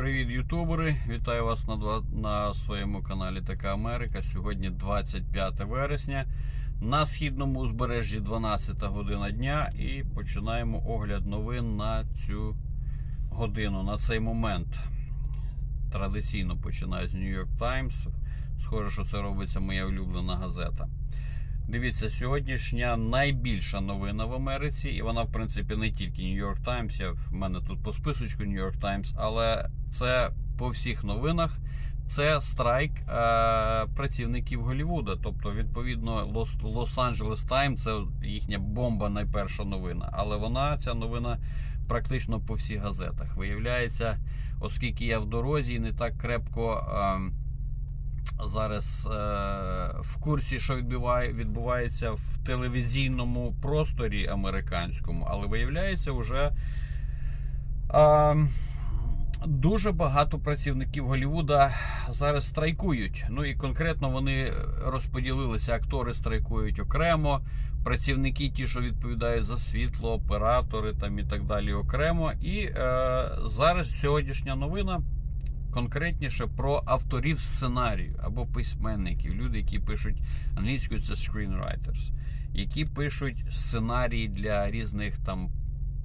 Привіт, ютубери! Вітаю вас на, на своєму каналі Така Америка. Сьогодні 25 вересня. На східному узбережжі 12 година дня і починаємо огляд новин на цю годину, на цей момент. Традиційно починаю з York Times. Схоже, що це робиться моя улюблена газета. Дивіться, сьогоднішня найбільша новина в Америці, і вона, в принципі, не тільки York Times, я в мене тут по списочку York Times, але це по всіх новинах. Це страйк е, працівників Голлівуда. Тобто, відповідно, Лос- Лос-Анджелес Тайм це їхня бомба, найперша новина. Але вона, ця новина, практично по всіх газетах. Виявляється, оскільки я в дорозі і не так крепко. Е, зараз е, в курсі, що відбуває, відбувається в телевізійному просторі американському, але виявляється, вже е, дуже багато працівників Голлівуда зараз страйкують. Ну і конкретно вони розподілилися. Актори страйкують окремо, працівники, ті, що відповідають за світло, оператори там і так далі, окремо. І е, зараз сьогоднішня новина конкретніше про авторів сценарію або письменників, люди, які пишуть англійською, це screenwriters, які пишуть сценарії для різних там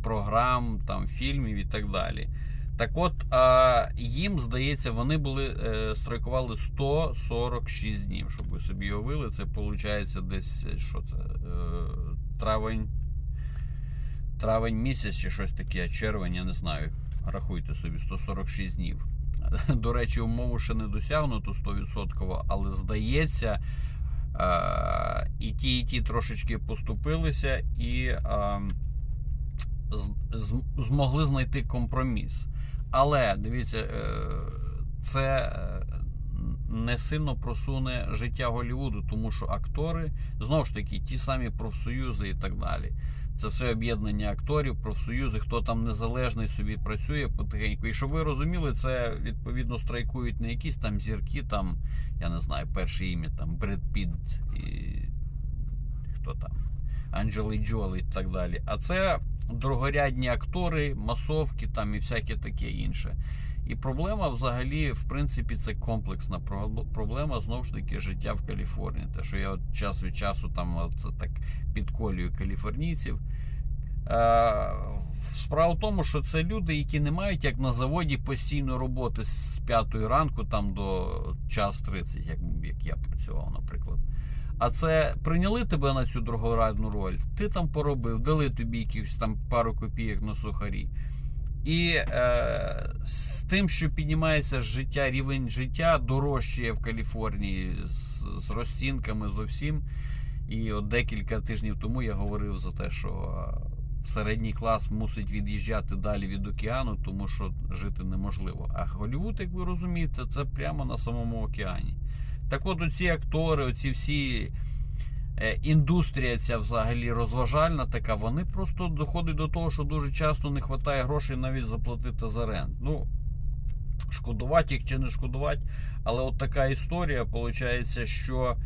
програм, там фільмів і так далі. Так от, а, їм здається, вони були е, страйкували 146 днів, щоб ви собі уявили. Це виходить десь е, що це? Е, травень. Травень місяць чи щось таке, червень, я не знаю. Рахуйте собі 146 днів. До речі, умову ще не досягнуто 100%, але здається, е, і ті, і ті трошечки поступилися і е, змогли знайти компроміс. Але дивіться, е, це не сильно просуне життя Голлівуду, тому що актори знову ж таки ті самі профсоюзи і так далі. Це все об'єднання акторів, профсоюзи, хто там незалежний собі працює потихеньку. І щоб ви розуміли, це відповідно страйкують не якісь там зірки, там, я не знаю, перше ім'я, там Бред Піт і хто там, Анджели Джоли і так далі. А це другорядні актори, масовки там і всяке таке інше. І проблема взагалі, в принципі, це комплексна проблема знову ж таки життя в Каліфорнії. Те, що я от час від часу там от так підколюю каліфорнійців. Е, Справа в тому, що це люди, які не мають як на заводі постійної роботи з 5 ранку там до час 30, як, як я працював, наприклад. А це прийняли тебе на цю другорадну роль, ти там поробив, дали тобі якихось там пару копійок на сухарі. І е, з тим, що піднімається життя, рівень життя дорожчає в Каліфорнії з, з розцінками, з усім. І от декілька тижнів тому я говорив за те, що е, середній клас мусить від'їжджати далі від океану, тому що жити неможливо. А Голлівуд, як ви розумієте, це прямо на самому океані. Так от оці актори, оці всі індустрія ця взагалі розважальна така, вони просто доходять до того, що дуже часто не вистачає грошей навіть заплатити за рент. Ну, шкодувати їх чи не шкодувати, але от така історія, виходить, що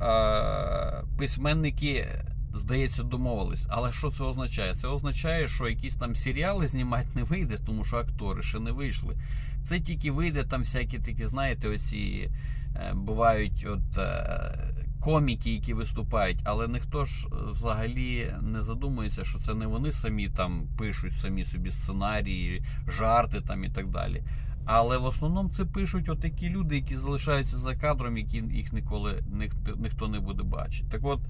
е, письменники, здається, домовились. Але що це означає? Це означає, що якісь там серіали знімати не вийде, тому що актори ще не вийшли. Це тільки вийде там всякі такі, знаєте, оці е, бувають от. Е, коміки, які виступають, але ніхто ж е, взагалі не задумується, що це не вони самі там пишуть самі собі сценарії, жарти там і так далі. Але в основному це пишуть отакі люди, які залишаються за кадром, які їх ніколи ніхто, не буде бачити. Так от.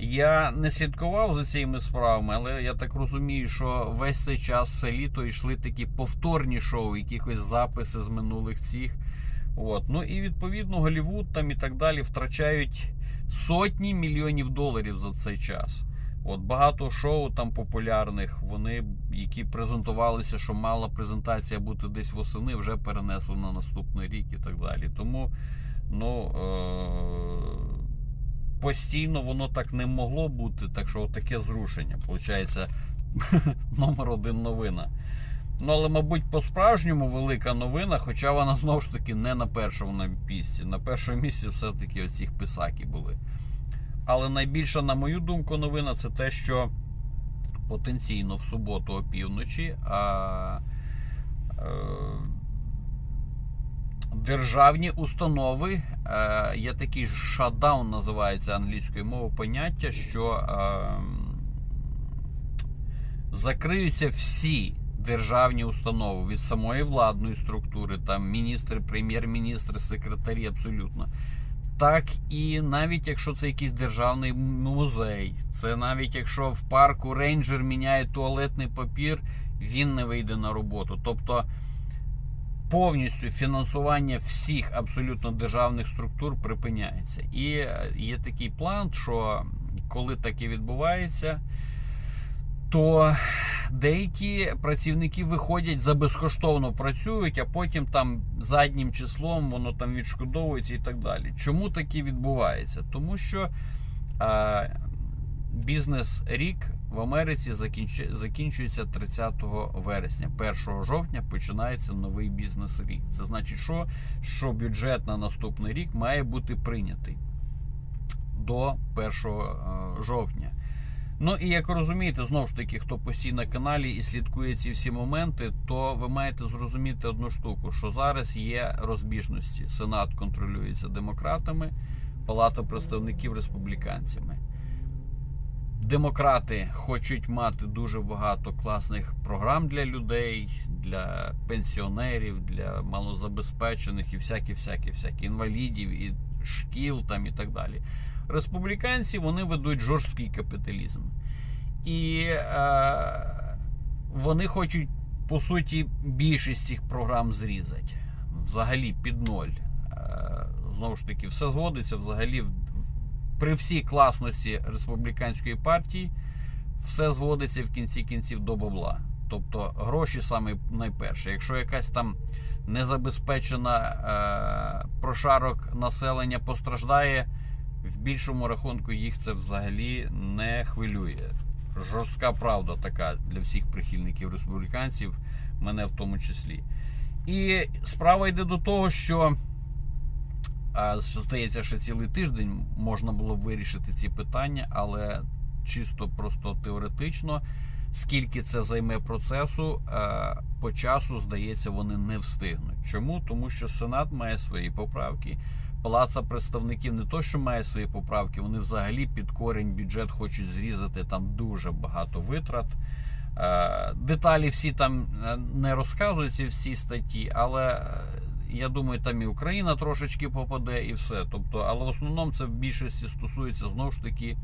Я не слідкував за цими справами, але я так розумію, що весь цей час все літо йшли такі повторні шоу, якихось записи з минулих цих. От. Ну і відповідно Голлівуд там і так далі втрачають сотні мільйонів доларів за цей час. От багато шоу там популярних, вони, які презентувалися, що мала презентація бути десь восени, вже перенесли на наступний рік і так далі. Тому ну, е- постійно воно так не могло бути, так що таке зрушення. Получається, номер один новина. Ну, але, мабуть, по-справжньому велика новина, хоча вона знову ж таки не на першому місці. На першому місці все-таки оці писаки були. Але найбільша, на мою думку, новина це те, що потенційно в суботу опівночі е, державні установи. Е, є такий шатдаун, називається англійською мовою поняття, що е, закриються всі державні установи від самої владної структури, там міністри, прем'єр-міністри, секретарі, абсолютно. Так і навіть якщо це якийсь державний музей, це навіть якщо в парку рейнджер міняє туалетний папір, він не вийде на роботу. Тобто повністю фінансування всіх абсолютно державних структур припиняється. І є такий план, що коли таке відбувається, то деякі працівники виходять за безкоштовно працюють, а потім там заднім числом воно там відшкодовується і так далі. Чому таке відбувається? Тому що е, бізнес рік в Америці закінчу, закінчується 30 вересня. 1 жовтня починається новий бізнес рік. Це значить, що, що бюджет на наступний рік має бути прийнятий до 1 жовтня. Ну і як розумієте, знову ж таки, хто постійно на каналі і слідкує ці всі моменти, то ви маєте зрозуміти одну штуку: що зараз є розбіжності. Сенат контролюється демократами, Палата представників республіканцями. Демократи хочуть мати дуже багато класних програм для людей, для пенсіонерів, для малозабезпечених і всякі, всякі, всякі інвалідів, і шкіл там і так далі. Республіканці вони ведуть жорсткий капіталізм. І е, вони хочуть, по суті, більшість цих програм зрізати. Взагалі під ноль. Е, знову ж таки, все зводиться взагалі при всій класності республіканської партії, все зводиться в кінці кінців до бабла. Тобто гроші саме найперше. Якщо якась там незабезпечена е, прошарок населення постраждає в більшому рахунку їх це взагалі не хвилює. Жорстка правда така для всіх прихильників республіканців, мене в тому числі. І справа йде до того, що, що здається, що цілий тиждень можна було б вирішити ці питання, але чисто просто теоретично, скільки це займе процесу, по часу, здається, вони не встигнуть. Чому? Тому що Сенат має свої поправки. Палаца представників не то, що має свої поправки, вони взагалі під корінь бюджет хочуть зрізати там дуже багато витрат. Е, деталі всі там е, не розказуються в цій статті, але е, я думаю, там і Україна трошечки попаде, і все. Тобто, але в основному це в більшості стосується знову ж таки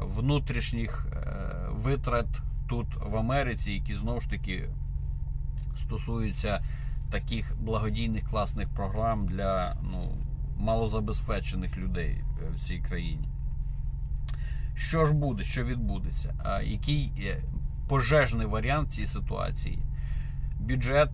внутрішніх витрат тут в Америці, які знову ж таки стосуються таких благодійних класних програм для ну, малозабезпечених людей е, в цій країні. Що ж буде, що відбудеться? Який пожежний варіант цієї ситуації? Бюджет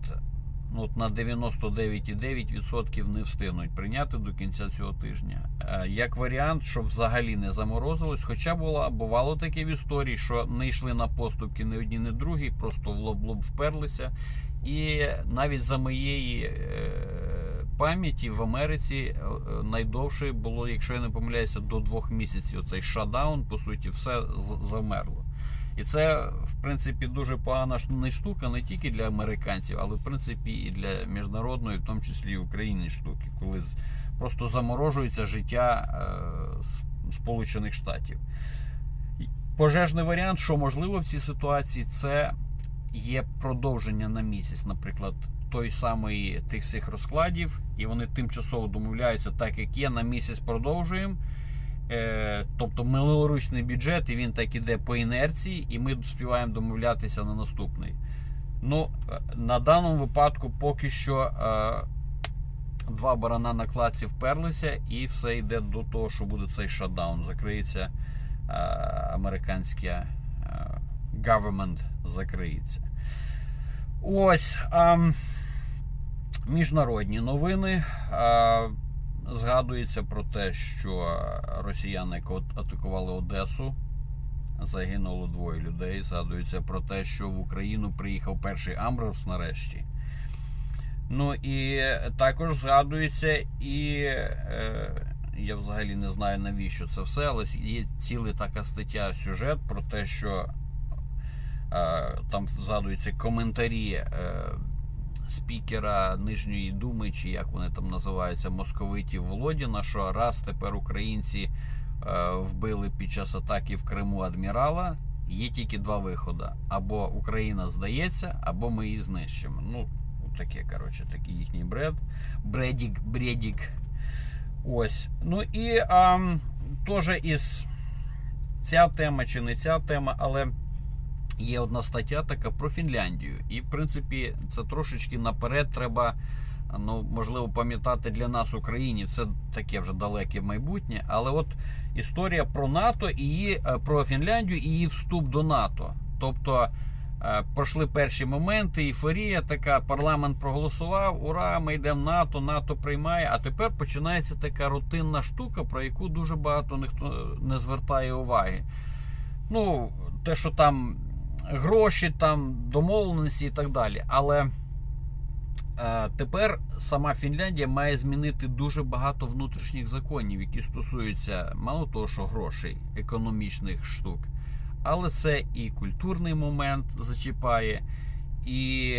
от на 99,9% не встигнуть прийняти до кінця цього тижня. Як варіант, щоб взагалі не заморозилось, хоча було, бувало таке в історії, що не йшли на поступки ні одні, ні другі, просто в лоб-лоб вперлися і навіть за моєї е, пам'яті в Америці е, найдовше було, якщо я не помиляюся, до двох місяців. Оцей шатдаун, по суті, все замерло. І це, в принципі, дуже погана штука не тільки для американців, але в принципі і для міжнародної, в тому числі і України штуки, коли просто заморожується життя е, Сполучених Штатів. Пожежний варіант, що можливо в цій ситуації, це є продовження на місяць, наприклад, той самий тих всіх розкладів, і вони тимчасово домовляються, так як є, на місяць продовжуємо. Е, тобто минулоручний бюджет, і він так іде по інерції, і ми співаємо домовлятися на наступний. Ну, е, На даному випадку поки що е, два барана на кладці вперлися, і все йде до того, що буде цей шатдаун. Закриється американське government закриється. Ось а, міжнародні новини. А, Згадується про те, що росіяни атакували Одесу. Загинуло двоє людей. Згадується про те, що в Україну приїхав перший Амброс нарешті. Ну і також згадується, і е, я взагалі не знаю навіщо це все, але є ціла така стаття сюжет про те, що Е, там згадуються коментарі е, спікера Нижньої Думи, чи як вони там називаються, московитів Володіна, що раз тепер українці е, вбили під час атаки в Криму адмірала. Є тільки два виходи: або Україна здається, або ми її знищимо. Ну, таке, коротше, такий їхній бред. Бредік, бредік. Ось. Ну і а, теж із ця тема чи не ця тема, але є одна стаття така про Фінляндію. І, в принципі, це трошечки наперед треба. Ну, можливо, пам'ятати для нас, Україні, це таке вже далеке майбутнє. Але от історія про НАТО і її е, про Фінляндію і її вступ до НАТО. Тобто е, пройшли перші моменти, ейфорія така, парламент проголосував, ура, ми йдемо в НАТО, НАТО приймає. А тепер починається така рутинна штука, про яку дуже багато ніхто не звертає уваги. Ну, те, що там гроші, там домовленості і так далі. Але. Е, Тепер сама Фінляндія має змінити дуже багато внутрішніх законів, які стосуються мало того, що грошей, економічних штук, але це і культурний момент зачіпає, і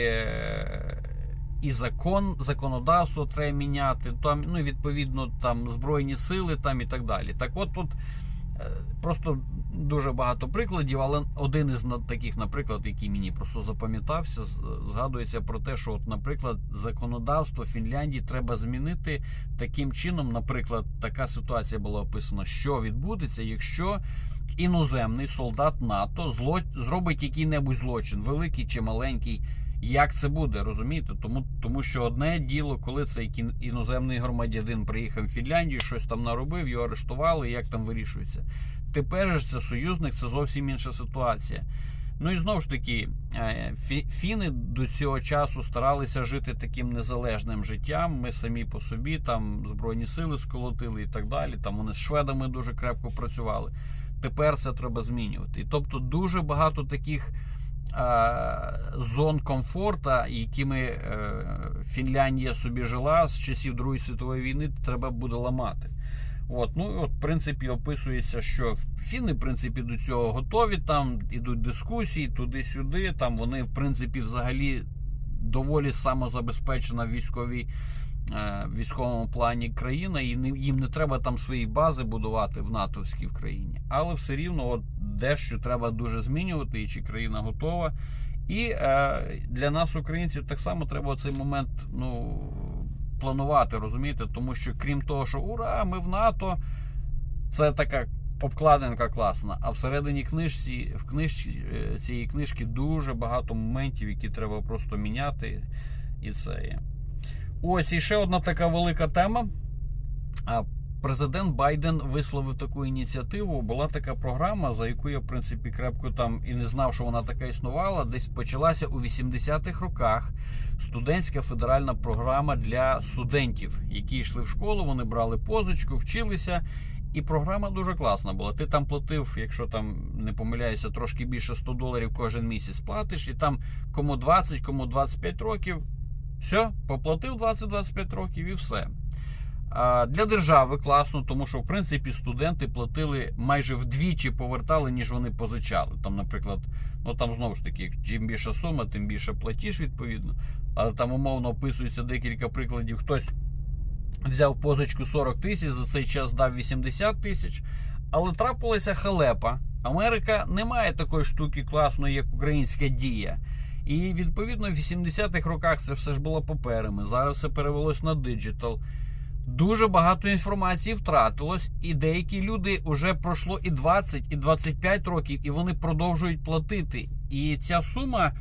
і закон, законодавство треба міняти. Там, ну, відповідно, там збройні сили там і так далі. Так, от тут просто дуже багато прикладів, але один із таких, наприклад, який мені просто запам'ятався, згадується про те, що, от, наприклад, законодавство Фінляндії треба змінити таким чином. Наприклад, така ситуація була описана, що відбудеться, якщо іноземний солдат НАТО зло... зробить який-небудь злочин, великий чи маленький. Як це буде, розумієте? Тому тому що одне діло, коли цей іноземний громадянин приїхав в Фінляндію, щось там наробив, його арештували, як там вирішується. Тепер ж це союзник, це зовсім інша ситуація. Ну і знову ж таки, е, фіни до цього часу старалися жити таким незалежним життям. Ми самі по собі, там збройні сили сколотили і так далі. Там вони з шведами дуже крепко працювали. Тепер це треба змінювати. І тобто дуже багато таких зон комфорта, якими е, Фінляндія собі жила з часів Другої світової війни, треба буде ламати. От, ну от, в принципі, описується, що фіни, в принципі, до цього готові. Там ідуть дискусії туди-сюди. Там вони, в принципі, взагалі доволі самозабезпечена військовій. Е, військовому плані країна, і їм не треба там свої бази будувати в натовській в країні, але все рівно, от дещо треба дуже змінювати, і чи країна готова. І е, для нас, українців, так само треба цей момент ну, планувати, розумієте? Тому що крім того, що ура, ми в НАТО, це така обкладинка класна. А всередині книжці, в книжці е, цієї книжки дуже багато моментів, які треба просто міняти. І це є. Ось і ще одна така велика тема. Президент Байден висловив таку ініціативу. Була така програма, за яку я в принципі крепко там і не знав, що вона така існувала. Десь почалася у 80-х роках студентська федеральна програма для студентів, які йшли в школу. Вони брали позичку, вчилися. І програма дуже класна була. Ти там платив, якщо там не помиляюся, трошки більше 100 доларів кожен місяць платиш, і там кому 20, кому 25 років. Все, поплатив 20-25 років і все. Для держави класно, тому що в принципі студенти платили майже вдвічі повертали, ніж вони позичали. Там, наприклад, ну там знову ж таки, чим більша сума, тим більше платіж, відповідно. Але там умовно описується декілька прикладів. Хтось взяв позичку 40 тисяч, за цей час дав 80 тисяч. Але трапилася халепа. Америка не має такої штуки класної, як українська дія. І відповідно в 80-х роках це все ж було паперами. Зараз все перевелось на диджитал. Дуже багато інформації втратилось, і деякі люди вже пройшло і 20, і 25 років, і вони продовжують платити. І ця сума,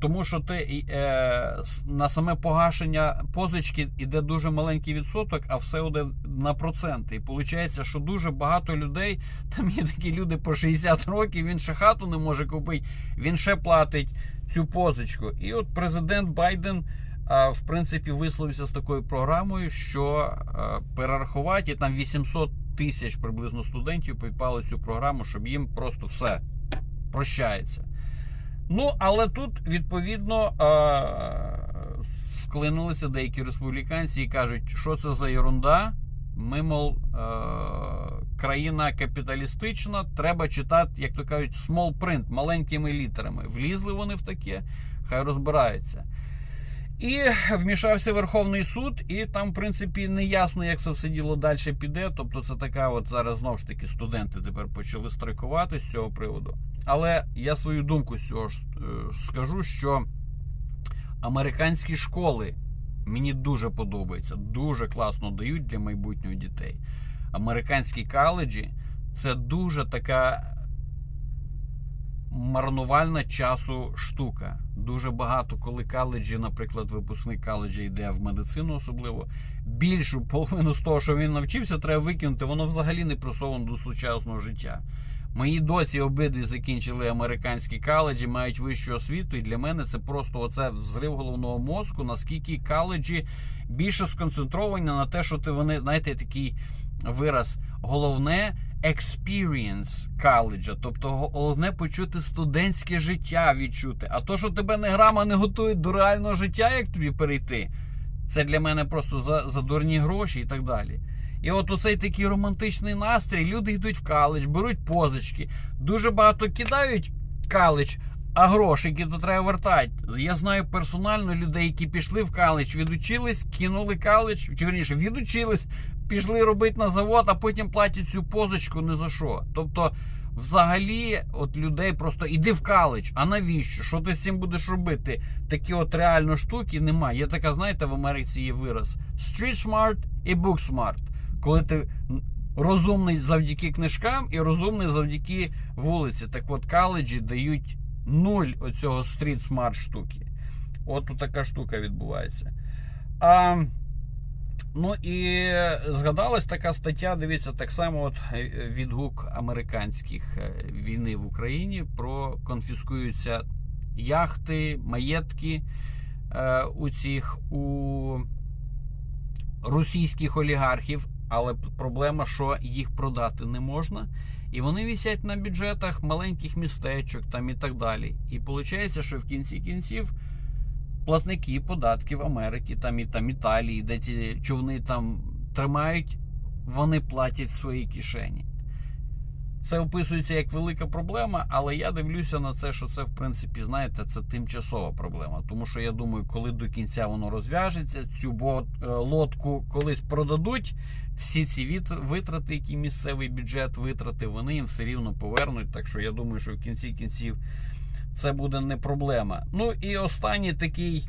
тому що ти е, на саме погашення позички йде дуже маленький відсоток, а все йде на проценти. І виходить, що дуже багато людей, там є такі люди по 60 років, він ще хату не може купити, він ще платить цю позичку. І от президент Байден в принципі, висловився з такою програмою, що перерахувати там 800 тисяч приблизно студентів підпали цю програму, щоб їм просто все прощається. Ну, але тут, відповідно, вклинилися деякі республіканці і кажуть, що це за ерунда. Ми, мол, країна капіталістична, треба читати, як то кажуть, small print, маленькими літерами. Влізли вони в таке, хай розбираються. І вмішався Верховний суд, і там, в принципі, не ясно, як це все діло далі піде. Тобто, це така, от зараз знову ж таки студенти тепер почали страйкувати з цього приводу. Але я свою думку з цього ж е, скажу, що американські школи мені дуже подобаються, дуже класно дають для майбутнього дітей. Американські коледжі це дуже така марнувальна часу штука. Дуже багато, коли коледжі, наприклад, випускник коледжа йде в медицину, особливо більшу половину з того, що він навчився, треба викинути. Воно взагалі не просовано до сучасного життя. Мої доці обидві закінчили американські коледжі, мають вищу освіту, і для мене це просто оце взрив головного мозку, наскільки коледжі більше сконцентровані на те, що ти вони, знаєте, такий вираз. Головне experience коледжа, тобто головне почути студентське життя відчути. А то, що тебе не грама не готують до реального життя, як тобі перейти, це для мене просто за, за дурні гроші і так далі. І от оцей такий романтичний настрій, люди йдуть в каледж, беруть позички, дуже багато кидають каледж, а грошики то треба вертати. Я знаю персонально людей, які пішли в каледж, відучились, кинули каледж, чи верніше, відучились, пішли робити на завод, а потім платять цю позичку не за що. Тобто, взагалі, от людей просто іди в каледж, а навіщо? Що ти з цим будеш робити? Такі от реально штуки немає. Є така, знаєте, в Америці є вираз street smart і book smart. Коли ти розумний завдяки книжкам і розумний завдяки вулиці. Так от каледжі дають нуль оцього стріт смарт штуки. От тут така штука відбувається. А, Ну і згадалась така стаття, дивіться, так само от відгук американських е, війни в Україні про конфіскуються яхти, маєтки е, у цих у російських олігархів. Але проблема, що їх продати не можна, і вони вісять на бюджетах маленьких містечок там і так далі. І виходить, що в кінці кінців платники податків Америки, там і там Італії, де ці човни там тримають, вони платять в своїй кишені. Це описується як велика проблема, але я дивлюся на це, що це, в принципі, знаєте, це тимчасова проблема. Тому що я думаю, коли до кінця воно розв'яжеться, цю лодку колись продадуть, всі ці витрати, які місцевий бюджет витрати, вони їм все рівно повернуть. Так що я думаю, що в кінці кінців це буде не проблема. Ну і останній такий.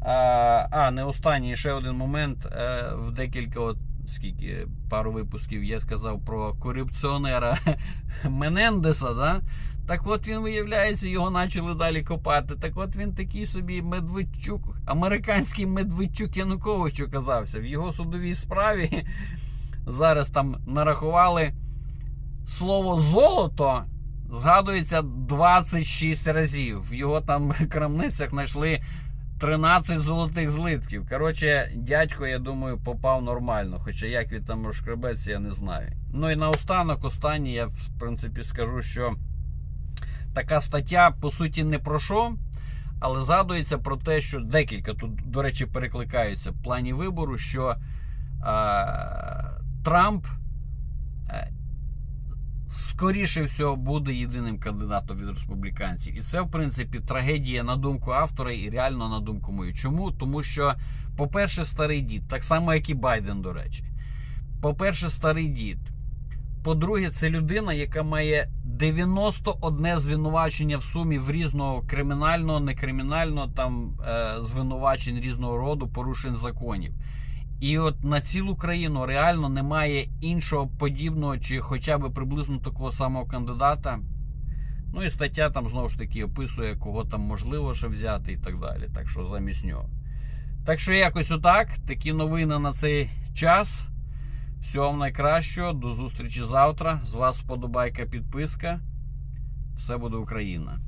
А, а не останній ще один момент е, в декілька от скільки пару випусків я сказав про корупціонера Менендеса. да? Так от він виявляється, його почали далі копати. Так от він такий собі Медведчук, американський Медведчук Янукович оказався. В його судовій справі зараз там нарахували слово золото. Згадується 26 разів. В його там крамницях знайшли 13 золотих злитків. Коротше, дядько, я думаю, попав нормально. Хоча як він там розшкребеться, я не знаю. Ну і наостанок, останній, я в принципі скажу, що така стаття, по суті, не про що. Але згадується про те, що декілька тут, до речі, перекликаються в плані вибору, що е, Трамп е, скоріше всього буде єдиним кандидатом від республіканців. І це, в принципі, трагедія на думку автора і реально на думку мою. Чому? Тому що, по-перше, старий дід, так само, як і Байден, до речі. По-перше, старий дід. По-друге, це людина, яка має 91 звинувачення в сумі в різного кримінального, некримінального там е, звинувачень різного роду, порушень законів. І от на цілу країну реально немає іншого подібного чи хоча б приблизно такого самого кандидата. Ну і стаття там знову ж таки описує, кого там можливо ще взяти і так далі. Так що замість нього. Так що якось отак. Такі новини на цей час. Всього вам найкращого. До зустрічі завтра. З вас вподобайка, підписка. Все буде Україна.